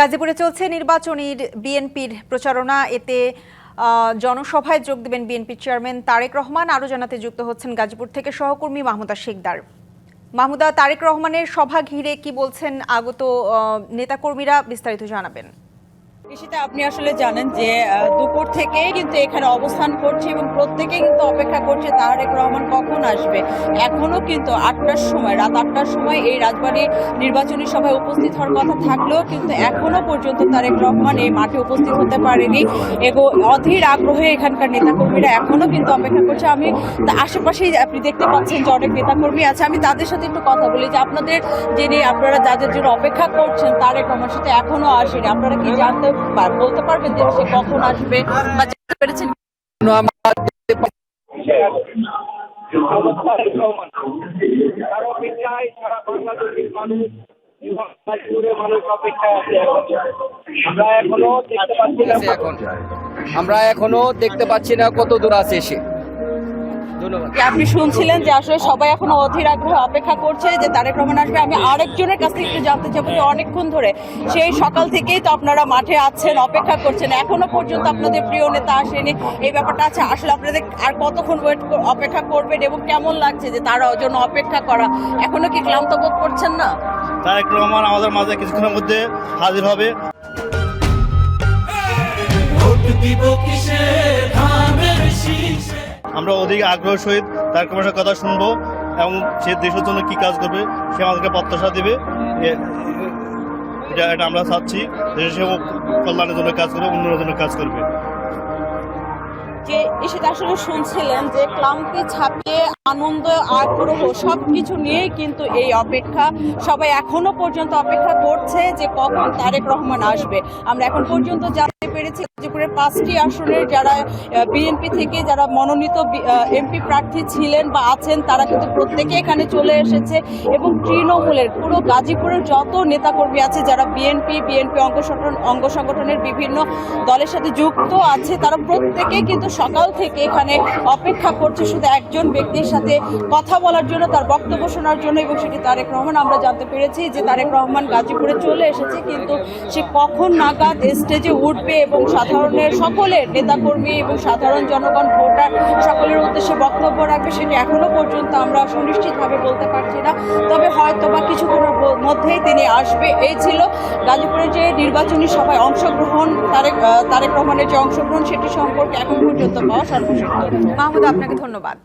গাজীপুরে চলছে নির্বাচনীর বিএনপির প্রচারণা। এতে জনসভায় যোগ দেবেন বিএনপির চেয়ারম্যান তারেক রহমান। আরও জানাতে যুক্ত হচ্ছেন গাজীপুর থেকে সহকর্মী মাহমুদা শেখদার মাহমুদা, তারেক রহমানের সভা ঘিরে কি বলছেন আগত নেতাকর্মীরা বিস্তারিত জানাবেন। কৃষিতে আপনি আসলে জানেন যে দুপুর থেকে কিন্তু এখানে অবস্থান করছে এবং প্রত্যেকে কিন্তু অপেক্ষা করছে তারেক রহমান কখন আসবে? এখনও কিন্তু আটটার সময়, রাত আটটার সময় এই রাজবাড়ী নির্বাচনী সভায় উপস্থিত হওয়ার কথা থাকলেও কিন্তু এখনও পর্যন্ত তারেক রহমান এই মাঠে উপস্থিত হতে পারেনি। এবং অধীর আগ্রহে এখানকার নেতাকর্মীরা এখনও কিন্তু অপেক্ষা করছে। আমি আশেপাশেই আপনি দেখতে পাচ্ছেন যে অনেক নেতাকর্মী আছে। আমি তাদের সাথে একটু কথা বলি যে, আপনাদের যিনি, আপনারা যাদের জন্য অপেক্ষা করছেন, তারেক রহমান সাথে এখনও আসেনি। আপনারা কি জানতে বলতে পারবেন যে সে কখন আসবে বা জানতে পেরেছেন আমরা এখনও দেখতে পাচ্ছি না আছে এখন আমরা এখনও দেখতে পাচ্ছি না কত দূর আছে যে আপনি শুনছিলেন যে আসলে সবাই এখনও অধীর আগ্রহে অপেক্ষা করছে যে তারেক রহমান আসবে। আমি আরেকজনের কাছ থেকে একটু জানতে চাবো যে অনেকক্ষণ ধরে সেই সকাল থেকেই তো আপনারা মাঠে আছেন অপেক্ষা করছেন। এখনও পর্যন্ত আপনাদের প্রিয় নেতা আসেনি। এই ব্যাপারটা আছে আসলে আপনাদের আর কতক্ষণ ওয়েট অপেক্ষা করবেন এবং কেমন লাগছে যে তারা জন্য অপেক্ষা করা? এখনও কি ক্লান্ত বোধ করছেন না? তারেক রহমান আমাদের মাঝে কিছুক্ষণের মধ্যে হাজির হবে। আমরা অধিক আগ্রহ সহিত তার কমার কথা শুনব এবং সে দেশের জন্য কি কাজ করবে, সে আমাদেরকে প্রত্যাশা দেবে। এটা আমরা চাচ্ছি দেশের সে কল্যাণের জন্য কাজ করবে, উন্নয়নের জন্য কাজ করবে। এসে আসলে শুনছিলেন যে ক্লান্তি ছাপিয়ে আনন্দ, আগ্রহ সবকিছু নিয়েই কিন্তু এই অপেক্ষা। সবাই এখনও পর্যন্ত অপেক্ষা করছে যে কখন তারেক রহমান আসবে। আমরা এখন পর্যন্ত জানতে পেরেছি গাজীপুরের পাঁচটি আসনের যারা বিএনপি থেকে যারা মনোনীত এমপি প্রার্থী ছিলেন বা আছেন, তারা কিন্তু প্রত্যেকে এখানে চলে এসেছে এবং তৃণমূলের, পুরো গাজীপুরের যত নেতাকর্মী আছে, যারা বিএনপি বিএনপি অঙ্গ সংগঠন, অঙ্গ সংগঠনের বিভিন্ন দলের সাথে যুক্ত আছে, তারা প্রত্যেকে কিন্তু সকাল থেকে এখানে অপেক্ষা করছে, শুধু একজন ব্যক্তির সাথে কথা বলার জন্য, তার বক্তব্য শোনার জন্য এবং সেটি তারেক রহমান। আমরা জানতে পেরেছি যে তারেক রহমান গাজীপুরে চলে এসেছে, কিন্তু সে কখন নাগাদ স্টেজে উঠবে এবং সাধারণের সকলের নেতাকর্মী এবং সাধারণ জনগণ, ভোটার সকলের উদ্দেশ্যে বক্তব্য রাখবে, সেটি এখনও পর্যন্ত আমরা সুনিশ্চিতভাবে বলতে পারছি না। তবে হয়তো বা কিছুক্ষণের মধ্যেই তিনি আসবে। এই ছিল গাজীপুরে যে নির্বাচনী সভায় অংশগ্রহণ, তারেক তারেক রহমানের যে অংশগ্রহণ, সেটি সম্পর্কে এখন পর্যন্ত পাওয়া সর্বশেষ মাহমুদ, আপনাকে ধন্যবাদ।